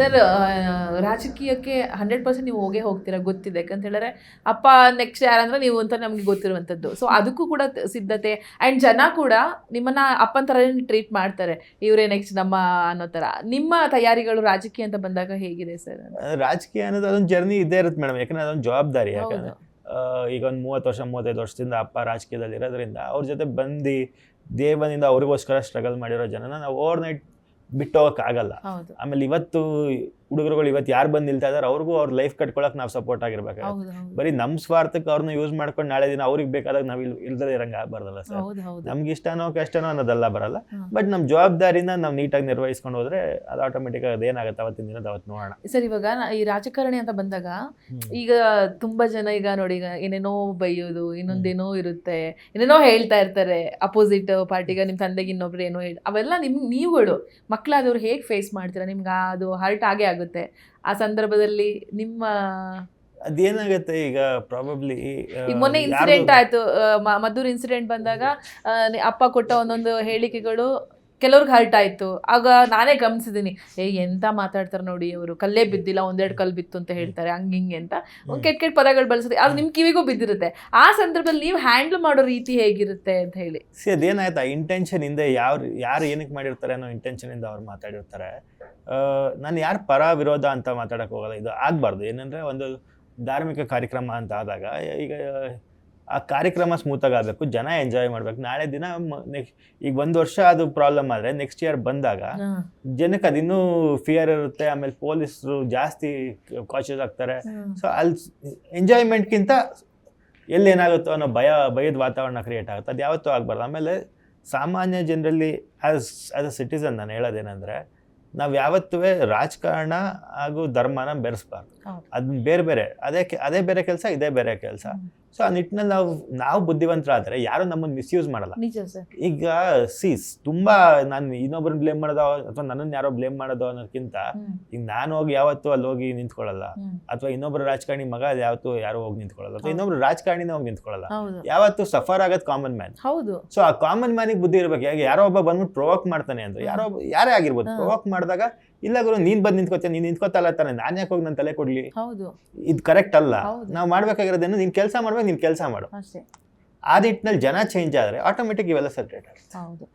Sir ರಾಜಕೀಯಕ್ಕೆ hundred percent ನೀವು ಹೋಗೇ ಹೋಗ್ತೀರಾ ಗೊತ್ತಿದೆ. ಯಾಕಂತ ಹೇಳಿದ್ರೆ ಅಪ್ಪ ನೆಕ್ಸ್ಟ್ ಯಾರಂದ್ರೆ ನೀವು ಅಂತ ನಮಗೆ ಗೊತ್ತಿರುವಂಥದ್ದು. ಸೊ ಅದಕ್ಕೂ ಕೂಡ ಸಿದ್ಧತೆ. ಆ್ಯಂಡ್ ಜನ ಕೂಡ ನಿಮ್ಮನ್ನ ಅಪ್ಪನ ಥರ ಟ್ರೀಟ್ ಮಾಡ್ತಾರೆ. ಇವರೇ ನೆಕ್ಸ್ಟ್ ನಮ್ಮ ಅನ್ನೋ ಥರ. ನಿಮ್ಮ ತಯಾರಿಗಳು ರಾಜಕೀಯ ಅಂತ ಬಂದಾಗ ಹೇಗಿದೆ ಸರ್? ರಾಜಕೀಯ ಅನ್ನೋದು ಅದೊಂದು ಜರ್ನಿ ಇದ್ದೇ ಇರುತ್ತೆ ಮೇಡಮ್ ಯಾಕಂದ್ರೆ ಅದೊಂದು ಜವಾಬ್ದಾರಿ. ಯಾಕಂದ್ರೆ ಈಗ ಒಂದು ಮೂವತ್ತು ವರ್ಷ ಮೂವತ್ತೈದು ವರ್ಷದಿಂದ ಅಪ್ಪ ರಾಜಕೀಯದಲ್ಲಿ ಇರೋದ್ರಿಂದ ಅವ್ರ ಜೊತೆ ಬಂದು ದೇವನಿಂದ ಅವ್ರಿಗೋಸ್ಕರ ಸ್ಟ್ರಗಲ್ ಮಾಡಿರೋ ಜನನ ನಾವು ಓವರ್ ನೈಟ್ ಬಿಟ್ಟು ಹೋಗೋಕ್ಕಾಗಲ್ಲ ಆಮೇಲೆ ಇವತ್ತು ಹುಡುಗರುಗಳು ಇವತ್ತು ಯಾರು ಬಂದು ನಿಲ್ತಾ ಇದಾರೆ ಅವ್ರಿಗೂ ಅವ್ರ ಲೈಫ್ ಕಟ್ಕೊಳಕ್ ನಾವು ಸಪೋರ್ಟ್ ಆಗಿರ್ಬೇಕು ಬರೀ ನಮ್ಮ ಸ್ವಾರ್ಥಕ್ಕೆ ಅವ್ರನ್ನ ಯೂಸ್ ಮಾಡ್ಕೊಂಡು ನಾಳೆ ದಿನ ಅವ್ರಿಗೆ ಬೇಕಾದಾಗ ನಾವು ಇಲ್ಲಿ ಇಲ್ದಲೇ ಇರಂಗೆ ಆಗ್ಬಾರ್ದಲ್ಲ ಸರ್. ನಮ್ಗೆ ಇಷ್ಟನೋ ಕಷ್ಟನೋ ಅನ್ನೋದೆಲ್ಲ ಬರಲ್ಲ. ಬಟ್ ನಮ್ಮ ಜವಾಬ್ದಾರಿನ ನಾವು ನೀಟಾಗಿ ನಿರ್ವಹಿಸ್ಕೊಂಡು ಹೋದ್ರೆ ಅದು ಆಟೋಮೆಟಿಕ್ ಅದೇನಾಗುತ್ತೆ ಅವತ್ತಿನ ದಿನದ ಅವತ್ತು ನೋಡೋಣ. ಸರ್ ಇವಾಗ ಈ ರಾಜಕಾರಣಿ ಅಂತ ಬಂದಾಗ ಈಗ ತುಂಬಾ ಜನ ಈಗ ನೋಡಿ ಈಗ ಏನೇನೋ ಬೈಯೋದು ಇನ್ನೊಂದೇನೋ ಇರುತ್ತೆ ಏನೇನೋ ಹೇಳ್ತಾ ಇರ್ತಾರೆ ಅಪೋಸಿಟ್ ಪಾರ್ಟಿಗೆ ನಿಮ್ಮ ತಂದೆಗೆ ಇನ್ನೊಬ್ರು ಏನೋ ಹೇಳಿ ಅವೆಲ್ಲ ನಿಮ್ ನೀವುಗಳು ಮಕ್ಕಳಾದವ್ರು ಹೇಗೆ ಫೇಸ್ ಮಾಡ್ತೀರಾ? ನಿಮ್ಗೆ ಅದು ಹರ್ಟ್ ಆಗೇ ಆಗುತ್ತೆ? ಆ ಸಂದರ್ಭದಲ್ಲಿ ನಿಮ್ಮ ಅದೇನಾಗುತ್ತೆ ಈಗ ಪ್ರಾಬಬ್ಲಿ ಈಗ ಮೊನ್ನೆ ಇನ್ಸಿಡೆಂಟ್ ಆಯ್ತು. ಮ- ಮದ್ದೂರು ಇನ್ಸಿಡೆಂಟ್ ಬಂದಾಗ ಆ, ನಿ- ಅಪ್ಪ ಕೊಟ್ಟ ಒಂದೊಂದು ಹೇಳಿಕೆಗಳು ಕೆಲವ್ರಿಗೆ ಹರ್ಟ್ ಆಯ್ತು. ಆಗ ನಾನೇ ಗಮನಿಸಿದ್ದೀನಿ ಏ ಎಂತ ಮಾತಾಡ್ತಾರೆ ನೋಡಿ ಇವರು. ಕಲ್ಲೇ ಬಿದ್ದಿಲ್ಲ ಒಂದೆರಡು ಕಲ್ಲು ಬಿತ್ತು ಅಂತ ಹೇಳ್ತಾರೆ. ಹಂಗೆ ಹಿಂಗೆ ಅಂತ. ಒಂದ್ ಕೆಟ್ಟ ಕೆಟ್ಟ ಪದಗಳು ಬಳಸುತ್ತೆ ಅದು ನಿಮ್ಮ ಕಿವಿಗೂ ಬಿದ್ದಿರುತ್ತೆ. ಆ ಸಂದರ್ಭದಲ್ಲಿ ನೀವು ಹ್ಯಾಂಡಲ್ ಮಾಡೋ ರೀತಿ ಹೇಗಿರುತ್ತೆ ಅಂತ ಹೇಳಿ. ಸಿ ಅದೇನಾಯ್ತು ಆ ಇಂಟೆನ್ಷನ್ ಹಿಂದೆ ಯಾರು ಯಾರು ಏನಕ್ಕೆ ಮಾಡಿರ್ತಾರೆ ಅನ್ನೋ ಇಂಟೆನ್ಷನ್ ಇಂದ ಅವ್ರು ಮಾತಾಡಿರ್ತಾರೆ. ನಾನು ಯಾರು ಪರ ವಿರೋಧ ಅಂತ ಮಾತಾಡಕ್ಕೆ ಹೋಗಲ್ಲ. ಇದು ಆಗಬಾರ್ದು. ಏನಂದರೆ ಒಂದು ಧಾರ್ಮಿಕ ಕಾರ್ಯಕ್ರಮ ಅಂತ ಆದಾಗ ಈಗ ಆ ಕಾರ್ಯಕ್ರಮ ಸ್ಮೂತಾಗಿ ಆಗಬೇಕು ಜನ ಎಂಜಾಯ್ ಮಾಡಬೇಕು. ನಾಳೆ ದಿನ ನೆಕ್ಸ್ಟ್ ಈಗ ಒಂದು ವರ್ಷ ಅದು ಪ್ರಾಬ್ಲಮ್ ಆದರೆ ನೆಕ್ಸ್ಟ್ ಇಯರ್ ಬಂದಾಗ ಜನಕ್ಕೆ ಅದಿನ್ನೂ ಫಿಯರ್ ಇರುತ್ತೆ. ಆಮೇಲೆ ಪೊಲೀಸರು ಜಾಸ್ತಿ ಕಾಶಿಯಸ್ ಆಗ್ತಾರೆ. ಸೊ ಅಲ್ಲಿ ಎಂಜಾಯ್ಮೆಂಟ್ಗಿಂತ ಎಲ್ಲೇನಾಗುತ್ತೋ ಅನ್ನೋ ಭಯ ಭಯದ ವಾತಾವರಣ ಕ್ರಿಯೇಟ್ ಆಗುತ್ತೆ. ಅದು ಯಾವತ್ತೂ ಆಗಬಾರ್ದು. ಆಮೇಲೆ ಸಾಮಾನ್ಯ ಜನರಲ್ಲಿ ಆಸ್ ಆಸ್ ಅ ಸಿಟಿಸನ್ ನಾನು ಹೇಳೋದೇನೆಂದರೆ ನಾವು ಯಾವತ್ತೂ ರಾಜಕಾರಣ ಹಾಗೂ ಧರ್ಮನ ಬೆರೆಸ್ಬಾರ್ದು. ಅದನ್ನ ಬೇರೆ ಬೇರೆ. ಅದೇ ಅದೇ ಬೇರೆ ಕೆಲಸ ಇದೇ ಬೇರೆ ಕೆಲಸ. ಸೊ ಆ ನಿಟ್ಟಿನಲ್ಲಿ ನಾವು ನಾವು ಬುದ್ಧಿವಂತರಾದರೆ ಯಾರು ನಮ್ಮನ್ನು ಮಿಸ್ಯೂಸ್ ಮಾಡಲ್ಲ. ಈಗ ಸೀಸ್ ತುಂಬಾ ನಾನು ಇನ್ನೊಬ್ಬರನ್ನ ಬ್ಲೇಮ್ ಮಾಡೋದೋ ಅಥವಾ ನನ್ನನ್ನು ಯಾರೋ ಬ್ಲೇಮ್ ಮಾಡೋದು ಅನ್ನೋದಕ್ಕಿಂತ ಈಗ ನಾನು ಹೋಗಿ ಯಾವತ್ತೂ ಅಲ್ಲಿ ಹೋಗಿ ನಿಂತ್ಕೊಳ್ಳಲ್ಲ. ಅಥವಾ ಇನ್ನೊಬ್ರು ರಾಜಕಾರಣಿ ಮಗ ಅದು ಯಾವತ್ತೂ ಯಾರು ಹೋಗಿ ನಿಂತ್ಕೊಳ್ಳಲ್ಲ. ಅಥವಾ. ಇನ್ನೊಬ್ರು ರಾಜಕಾರಣಿನೇ ಹೋಗಿ ನಿಂತ್ಕೊಳ್ಳಲ್ಲ. ಯಾವತ್ತೂ ಸಫರ್ ಆಗೋದು ಕಾಮನ್ ಮ್ಯಾನ್ ಹೌದು. ಸೊ ಆ ಕಾಮನ್ ಮ್ಯಾನಿಗೆ ಬುದ್ಧಿ ಇರಬೇಕು. ಯಾಕೆ ಯಾರೋ ಒಬ್ಬ ಬಂದ್ಬಿಟ್ಟು ಪ್ರೊವೋಕ್ ಮಾಡ್ತಾನೆ ಅಂದ್ರೆ ಯಾರೋ ಯಾರೇ ಆಗಿರ್ಬೋದು ಪ್ರೊವೋಕ್ ಪ್ರೊವೋಕ್ ಮಾಡಿದಾಗ ಇಲ್ಲ ಗುರು ನೀನ್ ಬಂದು ನಿಂತ್ಕೋತೀಯ ನೀನ್ ನಿಂತ್ಕೋತಲ್ಲ ತಾನೆ ನಾನು ಯಾಕೆ ಹೋಗಿ ನನ್ನ ತಲೆ ಕೊಡ್ಲಿ? ಹೌದು. ಇದು ಕರೆಕ್ಟ್ ಅಲ್ಲ. ನಾವ್ ನಾವು ಮಾಡ್ಬೇಕಾಗಿರೋದೇನು ನೀನ್ ಕೆಲಸ ಮಾಡ್ಬೇಕು ನೀನ್ ಕೆಲಸ ಮಾಡು. ಅಷ್ಟೇ. ಆ ನಿಟ್ಟಿನಲ್ಲಿ ಜನ ಚೇಂಜ್ ಆದ್ರೆ ಆಟೋಮೆಟಿಕ್ ಇವೆಲ್ಲ ಸೆಟ್ರೇಟ್ ಹೌದು.